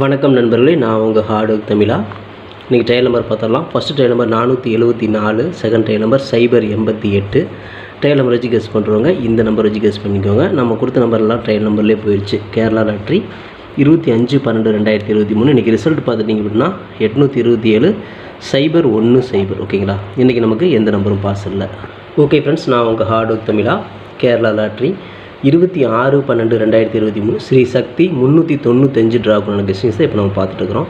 வணக்கம் நண்பர்களே நான் உங்கள் ஹார்ட் ஒர்க் தமிழா. இன்றைக்கி ட்ரையல் நம்பர் பார்த்துடலாம். ஃபஸ்ட்டு ட்ரையல் நம்பர் நானூற்றி எழுபத்தி நாலு செகண்ட் ட்ரையல் நம்பர் சைபர் எண்பத்தி எட்டு. ட்ரையல் நம்பர் வச்சு கெஸ் பண்ணுறவங்க இந்த நம்பர் வச்சு கெஸ் பண்ணிக்கோங்க. நம்ம கொடுத்த நம்பர்லாம் ட்ரையல் நம்பர்லேயே போயிடுச்சு கேரளா லாட்ரி இருபத்தி அஞ்சு பன்னெண்டு ரெண்டாயிரத்தி இருபத்தி மூணு. இன்றைக்கி ரிசல்ட் பார்த்துட்டிங்க அப்படின்னா எட்நூற்றி இருபத்தி ஏழு சைபர் ஒன்று சைபர். ஓகேங்களா இன்றைக்கி நமக்கு எந்த நம்பரும் பாஸ் இல்லை. ஓகே ஃப்ரெண்ட்ஸ் நான் உங்கள் ஹார்ட் ஒர்க் தமிழா. கேரளா லாட்ரி இருபத்தி ஆறு பன்னெண்டு ரெண்டாயிரத்தி இருபத்தி மூணு ஸ்ரீ சக்தி முந்நூற்றி தொண்ணூத்தஞ்சு ட்ரா பண்ண இப்போ நம்ம பார்த்துட்டு இருக்கிறோம்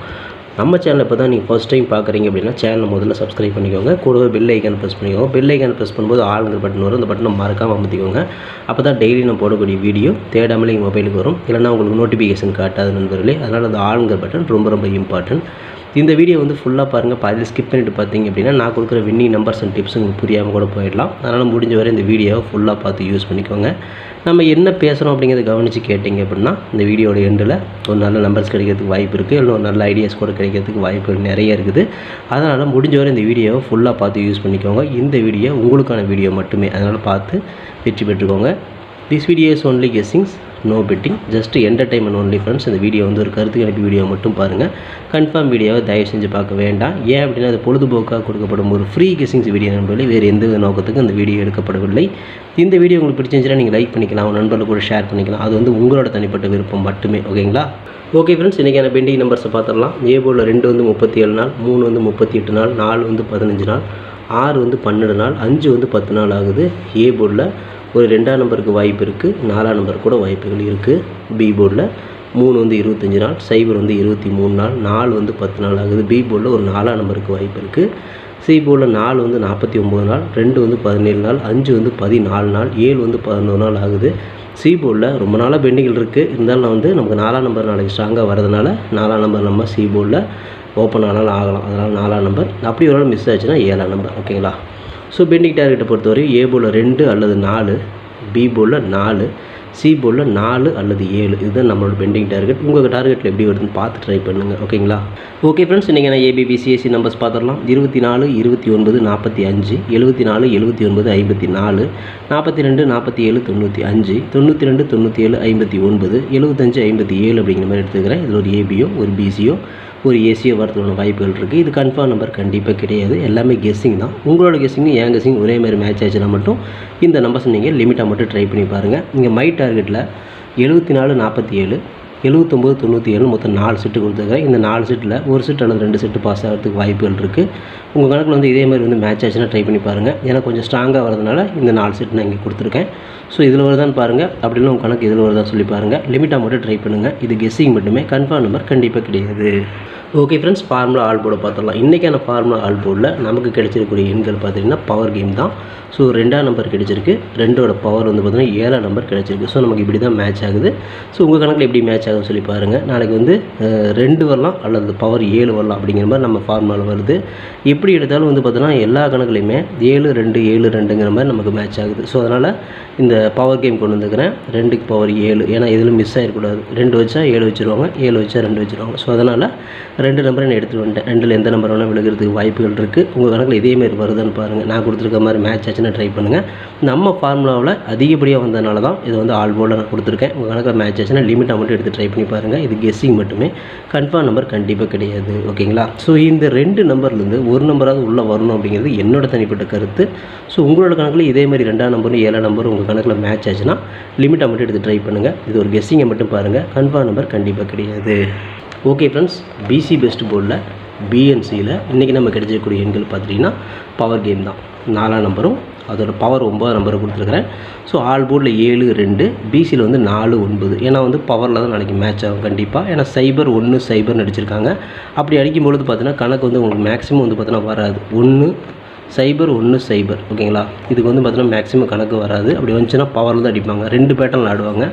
நம்ம சேனல் இப்போ தான் நீங்கள் ஃபஸ்ட் டைம் பார்க்குறீங்க அப்படின்னா சேனலை முதல்ல சப்ஸ்கிரைப் பண்ணிக்கோங்க. கூடவே பெல் ஐக்கான் ப்ரெஸ் பண்ணிக்கோங்க. பெல் ஐக்கான் ப்ரெஸ் பண்ணும்போது ஆளுங்கிற பட்டன் வரும். அந்த பட்டனை மறக்காமல் அமைத்திக்கோங்க. அப்போ தான் டெய்லி நான் போடக்கூடிய வீடியோ தேடாமலே எங்கள் மொபைலுக்கு வரும். இல்லைனா உங்களுக்கு நோட்டிஃபிகேஷன் காட்டாது நண்பர்களே. அதனால் அந்த ஆளுங்கிற பட்டன் ரொம்ப ரொம்ப இம்பார்ட்டன்ட் இந்த வீடியோ வந்து ஃபுல்லாக பாருங்கள் பாதியில் ஸ்கிப் பண்ணிட்டு பார்த்தீங்க அப்படின்னா நான் கொடுக்குற வின்னிங் நம்பர்ஸ் அண்ட் டிப்ஸ் உங்களுக்கு புரியாமல் கூட போயிடலாம். அதனால் முடிஞ்ச வரை இந்த வீடியோவை ஃபுல்லாக பார்த்து யூஸ் பண்ணிக்கோங்க. நம்ம என்ன பேசுகிறோம் அப்படிங்கிறத கவனித்து கேட்டிங்க அப்படின்னா இந்த வீடியோட எண்டில் ஒரு நல்ல நம்பர்ஸ் கிடைக்கிறதுக்கு வாய்ப்பு இருக்குது இல்லை ஒரு நல்ல ஐடியாஸ் கூட கிடைக்கிறதுக்கு வாய்ப்பு நிறைய இருக்குது. அதனால் முடிஞ்ச வரை இந்த வீடியோவை ஃபுல்லாக பார்த்து யூஸ் பண்ணிக்கோங்க. இந்த வீடியோ உங்களுக்கான வீடியோ மட்டுமே. அதனால் பார்த்து வெற்றி பெற்றுக்கோங்க. This video is only guessings no betting just entertainment only friends இந்த வீடியோ வந்து ஒரு கருத்து கணிப்பு வீடியோ மட்டும் பாருங்கள் கன்ஃபார்ம் வீடியோவை தயவு செஞ்சு பார்க்க வேண்டாம். ஏன் அப்படின்னா அது பொழுதுபோக்காக கொடுக்கப்படும் ஒரு ஃப்ரீ கிசிங்ஸ் வீடியோ நண்பர்களே வேறு எந்த வித நோக்கத்துக்கும் இந்த வீடியோ எடுக்கப்படவில்லை. இந்த வீடியோ உங்களுக்கு பிடிச்சிருந்துச்சுன்னா நீங்கள் லைக் பண்ணிக்கலாம். உங்கள் நண்பர்கள் கூட ஷேர் பண்ணிக்கலாம். அது வந்து உங்களோட தனிப்பட்ட விருப்பம் மட்டுமே ஓகேங்களா ஓகே ஃப்ரெண்ட்ஸ் இன்றைக்கான பெண்டிங் நம்பர்ஸை பார்த்துடலாம். ஏ போர்டில் ரெண்டு வந்து முப்பத்தி ஏழு நாள் மூணு வந்து முப்பத்தி எட்டு நாள் நாலு வந்து பதினஞ்சு நாள் ஆறு வந்து பன்னெண்டு நாள் அஞ்சு வந்து பத்து நாள் ஆகுது. ஏ போர்டில் ஒரு ரெண்டாம் நம்பருக்கு வாய்ப்பு இருக்குது நாலாம் நம்பர் கூட வாய்ப்புகள் இருக்குது பி போர்டில் மூணு வந்து இருபத்தஞ்சி நாள் சைபர் வந்து இருபத்தி மூணு நாள் நாலு வந்து பத்து நாள் ஆகுது. பி போர்டில் ஒரு நாலாம் நம்பருக்கு வாய்ப்பு இருக்குது சி போர்டில் நாலு வந்து நாற்பத்தி ஒம்பது நாள் ரெண்டு வந்து பதினேழு நாள் அஞ்சு வந்து பதினாலு நாள் ஏழு வந்து பதினொரு நாள் ஆகுது. சி போர்டில் ரொம்ப நாளாக பெண்டிங்கில் இருக்குது இருந்தாலும் வந்து நமக்கு நாலாம் நம்பர் நாளைக்கு ஸ்ட்ராங்காக வரதுனால நாலாம் நம்பர் நம்ம சி போர்டில் ஓப்பன் ஆனாலும் ஆகலாம். அதனால் நாலாம் நம்பர் அப்படி ஒரு நாள் மிஸ் ஆச்சுன்னா ஏழாம் நம்பர். ஓகேங்களா ஸோ பெண்டிங் டார்கெட்டை பொறுத்தவரை ஏ போல் ரெண்டு அல்லது நாலு பி போலில் நாலு சி போலில் நாலு அல்லது ஏழு. இதுதான் நம்மளோட பெண்டிங் டார்கெட் உங்கள் டார்கெட்டில் எப்படி வருதுன்னு பார்த்து ட்ரை பண்ணுங்கள் ஓகேங்களா ஓகே ஃப்ரெண்ட்ஸ் இன்றைக்கி நான் ஏபிபிசிஎஸ்சி நம்பர்ஸ் பார்த்துடலாம் இருபத்தி நாலு இருபத்தி ஒன்பது நாற்பத்தி அஞ்சு எழுபத்தி நாலு எழுபத்தி ஒன்பது ஐம்பத்தி நாலு நாற்பத்தி ரெண்டு நாற்பத்தி ஏழு தொண்ணூற்றி அஞ்சு தொண்ணூற்றி ரெண்டு தொண்ணூற்றி ஏழு ஐம்பத்தி ஒன்பது எழுபத்தஞ்சு ஐம்பத்தி ஏழு அப்படிங்கிற மாதிரி எடுத்துக்கிறேன். இதில் ஒரு ஏபியோ ஒரு பிசியோ ஒரு ஏசியை வரதுக்கான வாய்ப்புகள் இருக்குது இது கன்ஃபார்ம் நம்பர் கண்டிப்பாக கிடையாது. எல்லாமே கெஸ்ஸிங் தான். உங்களோட கெஸ்ஸிங்கும் என் கெஸ்ஸிங் ஒரே மாதிரி மேட்ச் ஆச்சுன்னா மட்டும் இந்த நம்பர்ஸ் நீங்கள் லிமிட்டாக மட்டும் ட்ரை பண்ணி பாருங்கள் இங்கே மை டார்கெட்டில் எழுபத்தி நாலு நாற்பத்தி ஏழு. எழுபத்தொம்போது தொண்ணூற்றி ஏழு மொத்தம் நாலு செட்டு கொடுத்துருக்குறேன் இந்த நாலு செட்டில் ஒரு செட் அல்லது ரெண்டு செட்டு பாஸ் ஆகிறதுக்கு வாய்ப்புகள் இருக்குது உங்கள் கணக்கில் வந்து இதே மாதிரி வந்து மேட்ச் ஆச்சுன்னா ட்ரை பண்ணி பாருங்கள் ஏன்னா கொஞ்சம் ஸ்ட்ராங்காக வரதுனால இந்த நாலு செட் நான் இங்கே கொடுத்துருக்கேன். ஸோ இதில் வருதான்னு பாருங்கள் அப்படின்னா உங்கள் கணக்கு இதில் வருதான்னு சொல்லி பாருங்கள் லிமிட்டாக மட்டும் ட்ரை பண்ணுங்கள் இது கெஸ்ஸிங் மட்டுமே. கன்ஃபார்ம் நம்பர் கண்டிப்பாக கிடையாது. ஓகே ஃப்ரெண்ட்ஸ் ஃபார்முலா ஆல் போர்டை பார்த்துடலாம். இன்றைக்கான ஃபார்முலா ஆல் போர்டில் நமக்கு கிடைச்சிருக்கக்கூடிய எண்கள் பார்த்தீங்கன்னா பவர் கேம் தான். ஸோ ரெண்டாம் நம்பர் கிடைச்சிருக்கு. ரெண்டோட பவர் வந்து பார்த்தீங்கன்னா ஏழாம் நம்பர் கிடைச்சிருக்கு. ஸோ நமக்கு இப்படி தான் மேட்ச் ஆகுது. ஸோ உங்கள் கணக்கில் எப்படி மேட்ச் ஆகுதுன்னு சொல்லி பாருங்கள் நாளைக்கு வந்து ரெண்டு வரலாம் அல்லது பவர் ஏழு வரலாம் அப்படிங்கிற மாதிரி நம்ம ஃபார்முலாவில் வருது. எப்படி எடுத்தாலும் வந்து பார்த்தீங்கன்னா எல்லா கணக்குலையுமே ஏழு ரெண்டு ஏழு ரெண்டுங்கிற மாதிரி நமக்கு மேட்ச் ஆகுது. ஸோ அதனால் இந்த பவர் கேம் கொண்டு வந்துக்கிறேன். ரெண்டுக்கு பவர் ஏழு. ஏன்னா எதிலும் மிஸ் ஆகிடக்கூடாது ரெண்டு வச்சா ஏழு வச்சுருவாங்க ஏழு வச்சா ரெண்டு வச்சுருவாங்க. ஸோ அதனால் ரெண்டு நம்பரை நான் எடுத்துகிட்டு வந்துட்டேன். ரெண்டில் எந்த நம்பர் வேணால் விழுகிறதுக்கு வாய்ப்புகள் இருக்குது உங்கள் கணக்கில் இதே மாதிரி வருதான்னு பாருங்கள் நான் கொடுத்துருக்க மாதிரி மேட்ச் ஆச்சுன்னா ட்ரை பண்ணுங்கள் நம்ம ஃபார்முலாவில் அதிகப்படியாக வந்ததுனால தான் இது வந்து ஆல் போர்டில் நான் கொடுத்துருக்கேன். உங்கள் கணக்கில் மேட்ச் ஆச்சுன்னா லிமிட்டாக மட்டும் எடுத்து ட்ரை பண்ணி பாருங்கள் இது கெஸ்ஸிங் மட்டுமே. கன்ஃபார்ம் நம்பர் கண்டிப்பாக கிடையாது. ஓகேங்களா ஸோ இந்த ரெண்டு நம்பர்லேருந்து ஒரு நம்பராவது உள்ளே வரணும் அப்படிங்கிறது என்னோட தனிப்பட்ட கருத்து. ஸோ உங்களோட கணக்கில் இதேமாதிரி ரெண்டாம் நம்பரும் ஏழாம் நம்பரும் உங்கள் கணக்கில் மேட்ச் ஆச்சுன்னா லிமிட்டாக மட்டும் எடுத்து ட்ரை பண்ணுங்கள் இது ஒரு கெஸ்ஸிங்கை மட்டும் பாருங்கள் கன்ஃபார்ம் நம்பர் கண்டிப்பாக கிடையாது. ஓகே ஃப்ரெண்ட்ஸ் பிசி பெஸ்ட் போர்டில் பிஎன்சியில் இன்றைக்கி நம்ம கிடைச்சக்கூடிய எண்கள் பார்த்துட்டிங்கன்னா பவர் கேம் தான். நாலாம் நம்பரும் அதோட பவர் ஒம்பது நம்பரை கொடுத்துருக்குறேன். ஸோ ஆல் போர்டில் ஏழு ரெண்டு பிசியில் வந்து நாலு ஒன்பது. ஏன்னா வந்து பவரில் தான் நாளைக்கு மேட்ச் ஆகும் கண்டிப்பாக ஏன்னா சைபர் ஒன்று சைபர்னு அடிச்சிருக்காங்க அப்படி அடிக்கும்பொழுது பார்த்தீங்கன்னா கணக்கு வந்து உங்களுக்கு மேக்ஸிமம் வந்து பார்த்தீங்கன்னா வராது. ஒன்று சைபர் ஒன்று சைபர் ஓகேங்களா? இதுக்கு வந்து பார்த்தீங்கன்னா மேக்ஸிமம் கணக்கு வராது. அப்படி வந்துச்சுன்னா பவரில் தான் அடிப்பாங்க. ரெண்டு பேட்டர்னில் ஆடுவாங்க.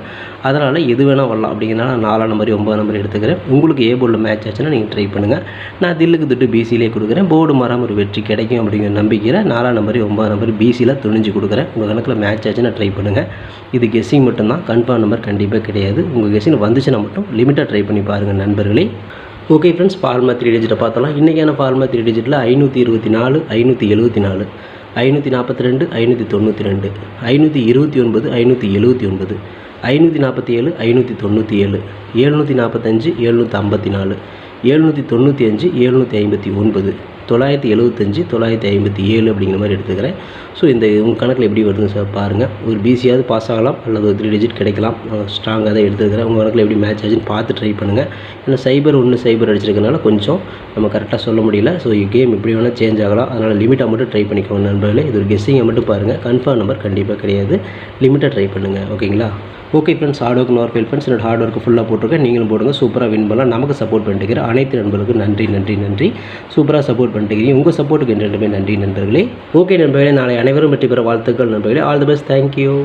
அதனால் எது வேணால் வரலாம். அப்படிங்கிறனால நாலாம் நம்பர் ஒம்பது நம்பர் எடுத்துக்கிறேன். உங்களுக்கு ஏ போர்டில் மேட்ச் ஆச்சுன்னா நீங்கள் ட்ரை பண்ணுங்கள் நான் தில்லுக்கு துட்டு பிசியிலே கொடுக்குறேன். போர்டு மாறாமல் ஒரு வெற்றி கிடைக்கும் அப்படிங்கிற நம்பிக்கையில் நாலாம் நம்பர் ஒம்பது நம்பர் பிசியில் துணிஞ்சு கொடுக்குறேன். உங்கள் கணக்கில் மேட்ச் ஆச்சுன்னா ட்ரை பண்ணுங்கள் இது கெஸ்ஸிங் மட்டும்தான். கன்ஃபார்ம் நம்பர் கண்டிப்பாக கிடையாது. உங்கள் கெஸ்ஸிங் வந்துச்சுன்னா மட்டும் லிமிட்டாக ட்ரை பண்ணி பாருங்கள் நண்பர்களே. ஓகே ஃப்ரெண்ட்ஸ் ஃபார்மா த்ரீ டிஜிட்டை பார்த்தலாம் இன்றைக்கான ஃபார்மா த்ரீ டிஜிட்டில் ஐநூற்றி இருபத்தி நாலு ஐநூற்றி எழுபத்தி நாலு ஐநூற்றி நாற்பத்தி ரெண்டு ஐநூற்றி தொண்ணூற்றி ரெண்டு ஐநூற்றி இருபத்தி ஒன்பது ஐநூற்றி எழுபத்தி ஒன்பது ஐநூற்றி நாற்பத்தி ஏழு ஐநூற்றி தொண்ணூற்றி ஏழு எழுநூற்றி நாற்பத்தஞ்சு எழுநூற்றி ஐம்பத்தி நாலு எழுநூற்றி தொண்ணூற்றி அஞ்சு எழுநூற்றி ஐம்பத்தி ஒன்பது. தொள்ளாயிரத்தி எழுபத்தஞ்சு தொள்ளாயிரத்தி ஐம்பத்தி ஏழு அப்படிங்கிற மாதிரி எடுத்துக்கிறேன். ஸோ இந்த உங்கள் கணக்கில் எப்படி வருதுன்னு சார் பாருங்கள் ஒரு பிசியாவது பாஸ் ஆகலாம் அல்லது ஒரு த்ரீ டிஜிட் கிடைக்கலாம். ஸ்ட்ராங்காக தான் எடுத்துக்கிறேன். உங்கள் கணக்கில் எப்படி மேட்ச் ஆச்சுன்னு பார்த்து ட்ரை பண்ணுங்கள் ஏன்னா சைபர் ஒன்று சைபர் அடிச்சிருக்கனால கொஞ்சம் நம்ம கரெக்டாக சொல்ல முடியல. ஸோ கேம் எப்படி வேணால் சேஞ்ச் ஆகலாம். அதனால் லிமிட்டாக மட்டும் ட்ரை பண்ணிக்கோங்க நண்பர்களே. இது ஒரு கெஸ்ஸிங்கை மட்டும் பாருங்கள் கன்ஃபார்ம் நம்பர் கண்டிப்பாக கிடையாது. லிமிட்டாக ட்ரை பண்ணுங்கள் ஓகேங்களா okay friends hard work nor feel friends என்னோட ஹார்ட் ஒர்க்கு ஃபுல்லாக போட்டிருக்கேன். நீங்களும் போடுங்க. சூப்பராக வின் பண்ணலாம். நமக்கு சப்போர்ட் பண்ணிட்டுக்கிற அனைத்து நண்பர்களுக்கும் நன்றி நன்றி நன்றி. சூப்பராக சப்போர்ட் பண்ணிட்டுக்கிறீங்க. உங்கள் சப்போர்ட்டுக்கு என்றுமே நன்றி நண்பர்களே. ஓகே நண்பர்களே நாளை அனைவரும் வெற்றி பெற வாழ்த்துக்கள் நண்பர்களே. All the best thank you